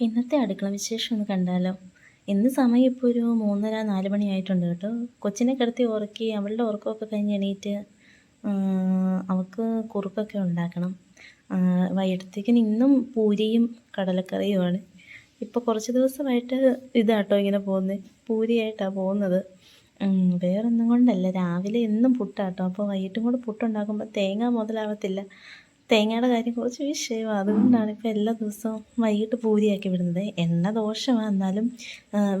ഇന്നത്തെ അടുക്കള വിശേഷം ഒന്ന് കണ്ടാലോ? ഇന്ന് സമയം ഇപ്പോൾ ഒരു മൂന്നര നാല് മണിയായിട്ടുണ്ട് കേട്ടോ. കൊച്ചിനെ കിടത്തി ഉറക്കി അവളുടെ ഉറക്കമൊക്കെ കഴിഞ്ഞ് എണീറ്റ് അവൾക്ക് കുറുക്കൊക്കെ ഉണ്ടാക്കണം. വൈകിട്ടത്തേക്കിന് ഇന്നും പൂരിയും കടലക്കറിയുമാണ്. ഇപ്പോൾ കുറച്ച് ദിവസമായിട്ട് ഇതാട്ടോ ഇങ്ങനെ പോകുന്നത് പൂരിയായിട്ടാണ് പോകുന്നത്. വേറൊന്നും കൊണ്ടല്ല. രാവിലെ എന്നും പുട്ടാട്ടോ. അപ്പോൾ വൈകിട്ടും കൂടെ പുട്ടുണ്ടാക്കുമ്പോൾ തേങ്ങ മുതലാവത്തില്ല. തേങ്ങയുടെ കാര്യം കുറച്ച് വിഷയമാണ് അതുകൊണ്ടാണ് ഇപ്പോൾ എല്ലാ ദിവസവും വൈകിട്ട് പൂരിയാക്കി വിടുന്നത്. എണ്ണ ദോഷമാണ് എന്നാലും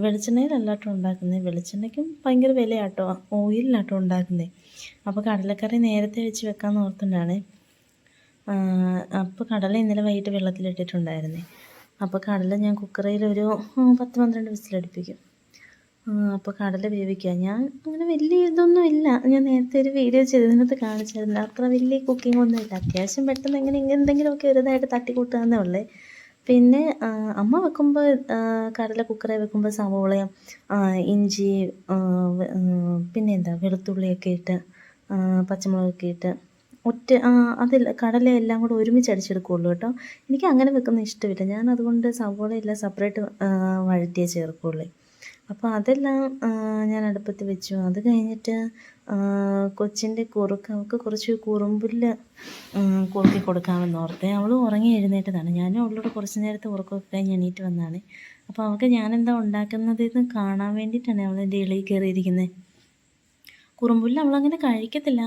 വെളിച്ചെണ്ണയിലല്ലാട്ടോ ഉണ്ടാക്കുന്നത്. വെളിച്ചെണ്ണയ്ക്കും ഭയങ്കര വിലയാട്ടോ. ഓയിലിലാട്ടോ ഉണ്ടാക്കുന്നത്. അപ്പോൾ കടലക്കറി നേരത്തെ വെച്ച് വെക്കാമെന്ന് ഓർത്തുകൊണ്ടാണ് അപ്പോൾ കടല ഇന്നലെ വൈകിട്ട് വെള്ളത്തിലിട്ടിട്ടുണ്ടായിരുന്നേ. അപ്പോൾ കടല ഞാൻ കുക്കറിൽ ഒരു പത്ത് പന്ത്രണ്ട് വിസിലടുപ്പിക്കും. അപ്പോൾ കടല വേവിക്കുക ഞാൻ അങ്ങനെ വലിയ ഇതൊന്നും ഇല്ല. ഞാൻ നേരത്തെ ഒരു വീഡിയോ ചെയ്തതിനകത്ത് കാണിച്ചായിരുന്നു. അത്ര വലിയ കുക്കിംഗ് ഒന്നും ഇല്ല. അത്യാവശ്യം പെട്ടെന്ന് എങ്ങനെ എന്തെങ്കിലുമൊക്കെ തട്ടി തട്ടിക്കൂട്ടാന്നേ ഉള്ളേ. പിന്നെ അമ്മ വെക്കുമ്പോൾ കടല കുക്കറിൽ വെക്കുമ്പോൾ സവോളയും ഇഞ്ചി പിന്നെ എന്താ വെളുത്തുള്ളിയൊക്കെ ഇട്ട് പച്ചമുളകൊക്കെ ഇട്ട് ഒറ്റ അതിൽ കടല എല്ലാം കൂടെ ഒരുമിച്ച് അടിച്ചെടുക്കുകയുള്ളൂ കേട്ടോ. എനിക്ക് അങ്ങനെ വെക്കുന്ന ഇഷ്ടമില്ല. ഞാൻ അതുകൊണ്ട് സവോളയെല്ലാം സെപ്പറേറ്റ് വഴറ്റിയേ ചേർക്കുകയുള്ളൂ അപ്പോൾ അതെല്ലാം ഞാൻ അടുപ്പത്ത് വെച്ചു. അത് കഴിഞ്ഞിട്ട് കൊച്ചിന്റെ കുറുക്ക് അവൾക്ക് കുറച്ച് കുറുമ്പുല്ല് കുറുക്കി കൊടുക്കാമെന്ന് ഓർത്തേ അവൾ ഉറങ്ങി എഴുന്നേറ്റതാണ്. ഞാനും അവളോട് കുറച്ച് നേരത്തെ ഉറക്കമൊക്കെ കഴിഞ്ഞ് എണീറ്റ് വന്നതാണ്. അപ്പോൾ അവൾക്ക് ഞാനെന്താ ഉണ്ടാക്കുന്നതെന്ന് കാണാൻ വേണ്ടിയിട്ടാണ് അവൾ എന്റെ ഇളയിൽ കയറിയിരിക്കുന്നത് കുറുമ്പുല്ല് അവളങ്ങനെ കഴിക്കത്തില്ല.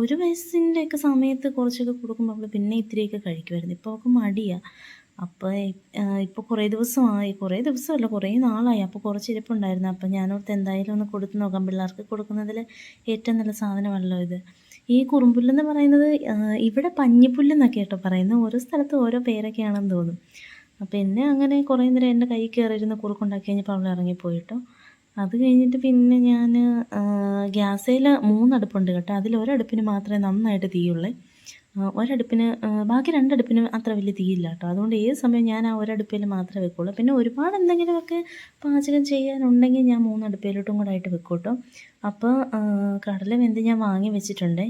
ഒരു വയസ്സിന്റെയൊക്കെ സമയത്ത് കുറച്ചൊക്കെ കൊടുക്കുമ്പോൾ അവൾ പിന്നെ ഇത്തിരിയൊക്കെ കഴിക്കുമായിരുന്നു ഇപ്പോൾ അവൾക്ക് മടിയാണ് അപ്പോൾ ഇപ്പോൾ കുറേ ദിവസമായി. കുറേ ദിവസമല്ല കുറേ നാളായി. അപ്പോൾ കുറച്ച് ഇരിപ്പുണ്ടായിരുന്നു. അപ്പോൾ ഞാനോർത്ത് എന്തായാലും ഒന്ന് കൊടുത്ത് നോക്കാം. പിള്ളേർക്ക് കൊടുക്കുന്നതിൽ ഏറ്റവും നല്ല സാധനമല്ലോ ഇത്. ഈ കുറുമ്പുല്ലെന്ന് പറയുന്നത് ഇവിടെ പഞ്ഞിപ്പുല്ലെന്നൊക്കെ കേട്ടോ പറയുന്നത്. ഓരോ സ്ഥലത്ത് ഓരോ പേരൊക്കെയാണെന്ന് തോന്നും. അപ്പോൾ എന്നെ അങ്ങനെ കുറേ നേരം എന്റെ കൈ കയറിയിരുന്ന് കുറുക്കുണ്ടാക്കി കഴിഞ്ഞപ്പോൾ അവൾ ഇറങ്ങിപ്പോയിട്ടോ. അത് കഴിഞ്ഞിട്ട് പിന്നെ ഞാൻ ഗ്യാസേൽ മൂന്നടുപ്പുണ്ട് കേട്ടോ. അതിൽ ഒരടുപ്പിന് മാത്രമേ നന്നായിട്ട് തീയുള്ളൂ. ഒരടുപ്പിന് ബാക്കി രണ്ടടുപ്പിന് അത്ര വലിയ തീയില്ല കേട്ടോ. അതുകൊണ്ട് ഏത് സമയം ഞാൻ ആ ഒരടുപ്പിൽ മാത്രമേ വെക്കുള്ളൂ. പിന്നെ ഒരുപാട് എന്തെങ്കിലുമൊക്കെ പാചകം ചെയ്യാനുണ്ടെങ്കിൽ ഞാൻ മൂന്നടുപ്പിലോട്ടും കൂടെ ആയിട്ട് വെക്കും കേട്ടോ. അപ്പോൾ കടല വെന്ത് ഞാൻ വാങ്ങി വെച്ചിട്ടുണ്ട്.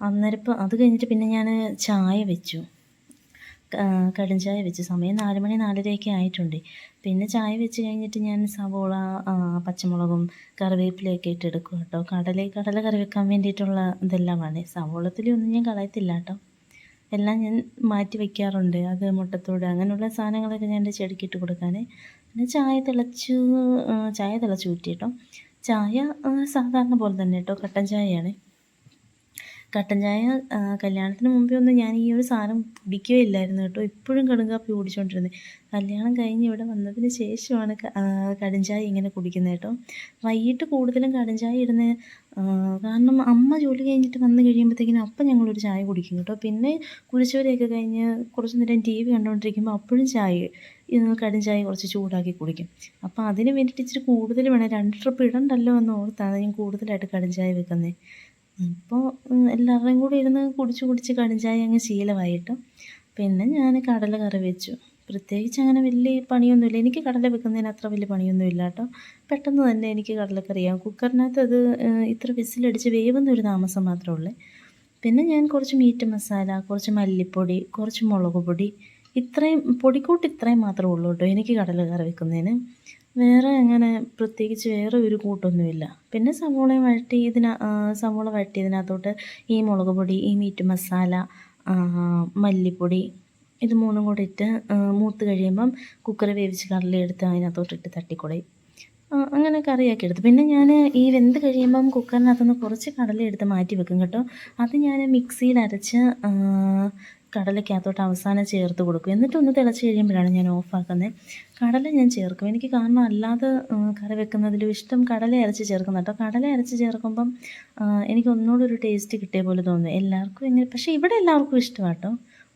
അന്നേരം അത് കഴിഞ്ഞിട്ട് പിന്നെ ഞാൻ ചായ വെച്ചു. കടും ചായ വെച്ചു. സമയം നാല് മണി നാലരയൊക്കെ ആയിട്ടുണ്ട്. പിന്നെ ചായ വെച്ച് കഴിഞ്ഞിട്ട് ഞാൻ സവോള പച്ചമുളകും കറിവേപ്പിലയൊക്കെ ഇട്ടെടുക്കും കേട്ടോ. കടല കടല കറി വെക്കാൻ വേണ്ടിയിട്ടുള്ള ഇതെല്ലാമാണ്. സവോളത്തിലൊന്നും ഞാൻ കളയത്തില്ല കേട്ടോ. എല്ലാം ഞാൻ മാറ്റി വയ്ക്കാറുണ്ട് അത് മുട്ടത്തോട് അങ്ങനെയുള്ള സാധനങ്ങളൊക്കെ ഞാൻ എന്റെ ചെടിക്ക് ഇട്ട് കൊടുക്കാൻ പിന്നെ ചായ തിളച്ചു ചായ തിളച്ച് ഊറ്റി ചായ സാധാരണ പോലെ തന്നെ കേട്ടോ. കട്ടൻ ചായയാണ്. കട്ടൻ ചായ കല്യാണത്തിന് മുമ്പേ ഒന്നും ഞാൻ ഈ ഒരു സാധനം കുടിക്കുകയില്ലായിരുന്നു കേട്ടോ. ഇപ്പോഴും കടുങ്കാപ്പി കുടിച്ചുകൊണ്ടിരുന്നത് കല്യാണം കഴിഞ്ഞ് ഇവിടെ വന്നതിന് ശേഷമാണ് കടും ചായ ഇങ്ങനെ കുടിക്കുന്നത് കേട്ടോ. വൈകിട്ട് കൂടുതലും കടും ചായ ഇടുന്നത് കാരണം അമ്മ ജോലി കഴിഞ്ഞിട്ട് വന്ന് കഴിയുമ്പോഴത്തേക്കിനും അപ്പം ഞങ്ങളൊരു ചായ കുടിക്കും കേട്ടോ. പിന്നെ കുളിച്ചവരെയൊക്കെ കഴിഞ്ഞ് കുറച്ച് നേരം ടി വി കണ്ടുകൊണ്ടിരിക്കുമ്പോൾ അപ്പോഴും ചായ കടും ചായ കുറച്ച് ചൂടാക്കി കുടിക്കും. അപ്പോൾ അതിന് വേണ്ടിയിട്ട് ഇച്ചിരി കൂടുതൽ വേണം. രണ്ട് ട്രിപ്പ് ഇടണ്ടല്ലോ എന്ന് ഓർത്താണ് ഞാൻ കൂടുതലായിട്ട് കടും ചായ വെക്കുന്നത് അപ്പോൾ എല്ലാവരുടെയും കൂടി ഇരുന്ന് കുടിച്ച് കുടിച്ച് കടും ചായ അങ്ങ് ശീലമായിട്ട്. പിന്നെ ഞാൻ കടല കറി വെച്ചു. പ്രത്യേകിച്ച് അങ്ങനെ വലിയ പണിയൊന്നുമില്ല. എനിക്ക് കടല വെക്കുന്നതിന് അത്ര വലിയ പണിയൊന്നുമില്ല കേട്ടോ. പെട്ടെന്ന് തന്നെ എനിക്ക് കടലക്കറിയാം കുക്കറിനകത്ത് അത് ഇത്ര വിസിലടിച്ച് വേവുന്ന ഒരു താമസം മാത്രമേ ഉള്ളൂ. പിന്നെ ഞാൻ കുറച്ച് മീറ്റ് മസാല കുറച്ച് മല്ലിപ്പൊടി കുറച്ച് മുളക് പൊടി ഇത്രയും പൊടിക്കൂട്ട് ഇത്രയും മാത്രമേ ഉള്ളൂ കേട്ടോ എനിക്ക് കടലക്കറി കറി വെക്കുന്നതിന്. വേറെ അങ്ങനെ പ്രത്യേകിച്ച് വേറെ ഒരു കൂട്ടൊന്നുമില്ല. പിന്നെ സവോളയും വഴറ്റി ഇതിന സവോള വഴറ്റിയതിനകത്തോട്ട് ഈ മുളക് പൊടി ഈ മീറ്റ് മസാല മല്ലിപ്പൊടി ഇത് മൂന്നും കൂടി ഇട്ട് മൂത്ത് കഴിയുമ്പം കുക്കർ വേവിച്ച് കടലെടുത്ത് അതിനകത്തോട്ടിട്ട് തട്ടിക്കൊടയും അങ്ങനെ കറിയാക്കി എടുത്തു. പിന്നെ ഞാൻ ഈ വെന്ത് കഴിയുമ്പം കുക്കറിനകത്തുനിന്ന് കുറച്ച് കടല എടുത്ത് മാറ്റി വെക്കും കേട്ടോ. അത് ഞാൻ മിക്സിയിൽ അരച്ച് കടലയ്ക്കകത്തോട്ട് അവസാനം ചേർത്ത് കൊടുക്കും. എന്നിട്ട് ഒന്ന് തിളച്ച് കഴിയുമ്പോഴാണ് ഞാൻ ഓഫാക്കുന്നത് കടല ഞാൻ ചേർക്കും. എനിക്ക് കാരണം അല്ലാതെ കറി വെക്കുന്നതിലും ഇഷ്ടം കടല അരച്ച് ചേർക്കുന്ന കേട്ടോ. കടല അരച്ച് ചേർക്കുമ്പം എനിക്ക് ഒന്നുകൂടെ ഒരു ടേസ്റ്റ് കിട്ടിയ പോലെ തോന്നുന്നു. എല്ലാവർക്കും ഇങ്ങനെ പക്ഷേ ഇവിടെ എല്ലാവർക്കും ഇഷ്ടമാണ് കേട്ടോ.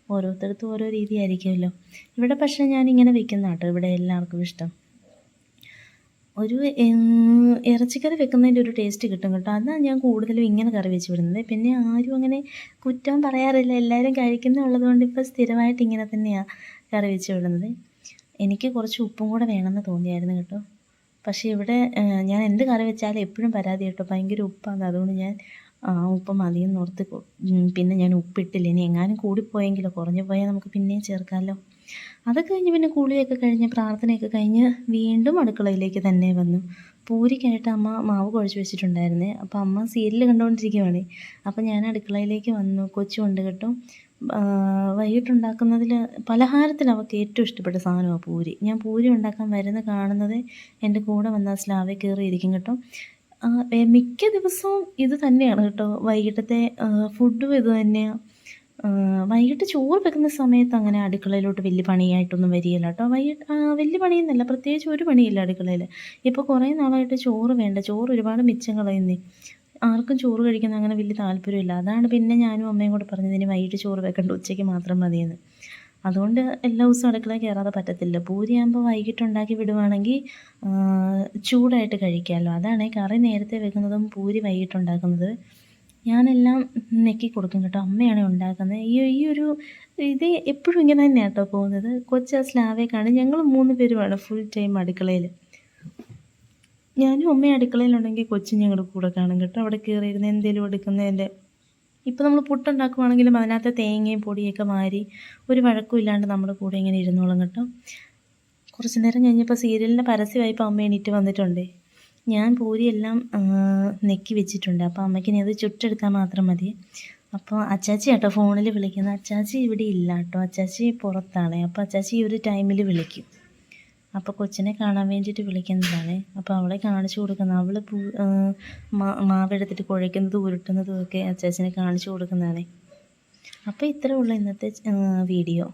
ഓരോരുത്തർക്കും ഓരോ രീതി ആയിരിക്കുമല്ലോ ഇവിടെ പക്ഷേ ഞാൻ ഇങ്ങനെ വെക്കുന്ന കേട്ടോ ഇവിടെ എല്ലാവർക്കും ഇഷ്ടം. ഒരു ഇറച്ചിക്കറി വെക്കുന്നതിന്റെ ഒരു ടേസ്റ്റ് കിട്ടും കേട്ടോ. അതാണ് ഞാൻ കൂടുതലും ഇങ്ങനെ കറി വെച്ച് വിടുന്നത്. പിന്നെ ആരും അങ്ങനെ കുറ്റം പറയാറില്ല. എല്ലാവരും കഴിക്കുന്നുള്ളത് കൊണ്ട് ഇപ്പോൾ സ്ഥിരമായിട്ട് ഇങ്ങനെ തന്നെയാണ് കറി വെച്ച് വിടുന്നത്. എനിക്ക് കുറച്ച് ഉപ്പും കൂടെ വേണമെന്ന് തോന്നിയായിരുന്നു കേട്ടോ. പക്ഷേ ഇവിടെ ഞാൻ എന്ത് കറി വെച്ചാലും എപ്പോഴും പരാതി കേട്ടോ. ഭയങ്കര ഉപ്പാണ് അതുകൊണ്ട് ഞാൻ ആ ഉപ്പ് മതിയെന്ന് ഓർത്ത് പിന്നെ ഞാൻ ഉപ്പിട്ടില്ല. ഇനി എങ്ങാനും കൂടിപ്പോയെങ്കിലോ കുറഞ്ഞു പോയാൽ നമുക്ക് പിന്നെയും ചേർക്കാമല്ലോ അതൊക്കെ കഴിഞ്ഞ് പിന്നെ കുളിയൊക്കെ കഴിഞ്ഞ് പ്രാർത്ഥനയൊക്കെ കഴിഞ്ഞ് വീണ്ടും അടുക്കളയിലേക്ക് തന്നെ വന്നു. പൂരിക്കായിട്ട് അമ്മ മാവ് കുഴച്ച് വെച്ചിട്ടുണ്ടായിരുന്നേ. അപ്പോൾ അമ്മ സീരിയൽ കണ്ടുകൊണ്ടിരിക്കുവാണ്. അപ്പോൾ ഞാൻ അടുക്കളയിലേക്ക് വന്നു. കൊച്ചുണ്ട് കേട്ടോ. വൈകിട്ടുണ്ടാക്കുന്നതിൽ പലഹാരത്തിൽ അവൾക്ക് ഏറ്റവും ഇഷ്ടപ്പെട്ട സാധനമാണ് പൂരി. ഞാൻ പൂരി ഉണ്ടാക്കാൻ വരുന്ന കാണുന്നത് എന്റെ കൂടെ വന്ന സ്ലാവിൽ കയറിയിരിക്കും കേട്ടോ. മിക്ക ദിവസവും ഇത് തന്നെയാണ് കേട്ടോ. വൈകിട്ടത്തെ ഫുഡും ഇത് തന്നെയാണ് വൈകിട്ട് ചോറ് വെക്കുന്ന സമയത്ത് അങ്ങനെ അടുക്കളയിലോട്ട് വലിയ പണിയായിട്ടൊന്നും വരികയില്ല കേട്ടോ. വൈകിട്ട് വലിയ പണിയൊന്നുമല്ല പ്രത്യേകിച്ച് ഒരു പണിയില്ല അടുക്കളയിൽ ഇപ്പോൾ കുറേ നാളായിട്ട് ചോറ് വേണ്ട ചോറ് ഒരുപാട് മിച്ചം കളയുന്നേ ആർക്കും ചോറ് കഴിക്കുന്ന അങ്ങനെ വലിയ താല്പര്യമില്ല. അതാണ് പിന്നെ ഞാനും അമ്മയും കൂടെ പറഞ്ഞത് ഇനി വൈകിട്ട് ചോറ് വെക്കണ്ട ഉച്ചയ്ക്ക് മാത്രം മതിയെന്ന്. അതുകൊണ്ട് എല്ലാ ദിവസവും അടുക്കള കയറാതെ പറ്റത്തില്ല. പൂരിയാകുമ്പോൾ വൈകിട്ട് ഉണ്ടാക്കി വിടുവാണെങ്കിൽ ചൂടായിട്ട് കഴിക്കാമല്ലോ അതാണ് കറി നേരത്തെ വെക്കുന്നതും പൂരി വൈകിട്ട് ഉണ്ടാക്കുന്നത് ഞാനെല്ലാം നെക്കി കൊടുക്കും കേട്ടോ. അമ്മയാണ് ഉണ്ടാക്കുന്നത്. ഈ ഈ ഒരു ഇത് എപ്പോഴും ഇങ്ങനെ തന്നെയാണ് കേട്ടോ പോകുന്നത്. കൊച്ചു സ്ലാവേക്കാണ്. ഞങ്ങൾ മൂന്ന് പേരുമാണ് ഫുൾ ടൈം അടുക്കളയിൽ ഞാനും അമ്മയും അടുക്കളയിലുണ്ടെങ്കിൽ കൊച്ചു ഞങ്ങളുടെ കൂടെ കാണും കേട്ടോ. അവിടെ കയറിയിരുന്ന് എന്തെങ്കിലും എടുക്കുന്നതിന്റെ ഇപ്പോൾ നമ്മൾ പുട്ടുണ്ടാക്കുവാണെങ്കിലും അതിനകത്ത് തേങ്ങയും പൊടിയൊക്കെ മാരി ഒരു വഴക്കും ഇല്ലാണ്ട് നമ്മുടെ കൂടെ ഇങ്ങനെ ഇരുന്നോളും കേട്ടോ. കുറച്ച് നേരം കഴിഞ്ഞപ്പോൾ സീരിയലിന്റെ പരസ്യമായപ്പോൾ അമ്മ എണീറ്റ് വന്നിട്ടുണ്ടേ. ഞാൻ പൂരിയെല്ലാം നെക്കി വെച്ചിട്ടുണ്ട്. അപ്പോൾ അമ്മയ്ക്ക് ഇനി അത് ചുട്ടെടുക്കാൻ മാത്രം മതി. അപ്പോൾ അച്ചാച്ചി കേട്ടോ ഫോണിൽ വിളിക്കുന്നത്. അച്ചാച്ചി ഇവിടെ ഇല്ല കേട്ടോ. അച്ചാച്ചി പുറത്താണ്. അപ്പോൾ അച്ചാച്ചി ഈ ഒരു ടൈമിൽ വിളിക്കും. അപ്പോൾ കൊച്ചിനെ കാണാൻ വേണ്ടിയിട്ട് വിളിക്കുന്നതാണ്. അപ്പോൾ അവളെ കാണിച്ചു കൊടുക്കുന്ന അവൾ പൂ മാവെടുത്തിട്ട് കുഴയ്ക്കുന്നതും ഉരുട്ടുന്നതും ഒക്കെ അച്ചാച്ചനെ കാണിച്ചു കൊടുക്കുന്നതാണ്. അപ്പോൾ ഇത്രേ ഉള്ളൂ ഇന്നത്തെ വീഡിയോ.